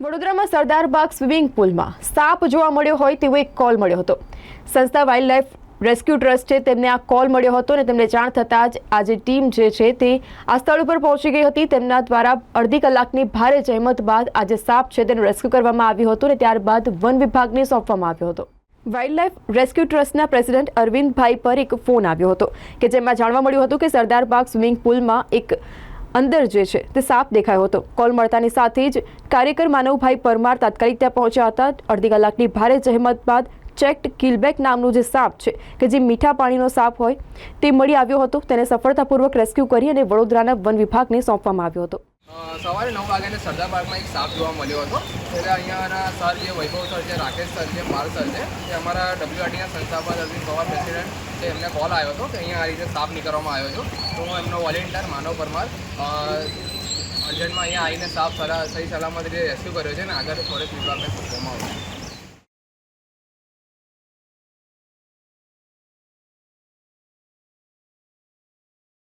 વડોદરામાં સરદારબાગ સ્વિમિંગ પુલમાં સાપ જોવા મળ્યો હોય તેવો એક કોલ મળ્યો હતો. સંસ્થા વાઇલ્ડ લાઈફ રેસ્ક્યુ ટ્રસ્ટ છે તેમને આ કોલ મળ્યો હતો અને તેમને જાણ થતાં જ આજે ટીમ જે છે તે આ સ્થળ ઉપર પહોંચી ગઈ હતી. તેમના દ્વારા અડધી કલાકની ભારે જહેમત બાદ આજે સાપ છે તેનું રેસ્ક્યુ કરવામાં આવ્યું હતું અને ત્યારબાદ વન વિભાગને સોંપવામાં આવ્યો હતો. વાઇલ્ડ લાઈફ રેસ્ક્યુ ટ્રસ્ટના પ્રેસિડેન્ટ અરવિંદભાઈ પર એક ફોન આવ્યો હતો કે જેમાં જાણવા મળ્યું હતું કે સરદારબાગ સ્વિમિંગ પુલમાં એક અંદર જે છે તે સાપ દેખાયો હતો. કોલ મળતાની સાથે જ કાર્યકર માનવભાઈ પરમાર તાત્કાલિક ત્યાં પહોંચ્યા હતા. અડધી કલાકની ભારે જહેમત બાદ ચેક્ડ કિલબેક નામનું જે સાપ છે કે જે મીઠા પાણીનો સાપ હોય તે મળી આવ્યો હતો. તેને સફળતાપૂર્વક રેસ્ક્યુ કરી અને વડોદરાના વન વિભાગને સોંપવામાં આવ્યો હતો. સવારે નવ વાગ્યાને સરદાર પાર્કમાં એક સાપ જોવા મળ્યો હતો. એટલે અહીંયાના સર જે, વૈભવ સર છે રાકેશ સર છે પાલ સર છે એ અમારા ડબ્લ્યુઆરટીના સંસ્થાપક અરવિંદ પવાર પ્રેસિડેન્ટ છે, એમને કોલ આવ્યો હતો કે અહીંયા આ રીતે સાપ નીકળવામાં આવ્યો હતો તો હું એમનો વોલેન્ટિયર માનવ પરમાર અર્જન્ટમાં અહીંયા આવીને સાપ સલા, સહી સલામત રીતે રેસ્ક્યુ કર્યો છે અને આગળ ફોરેસ્ટ વિભાગને સોંપવામાં આવશે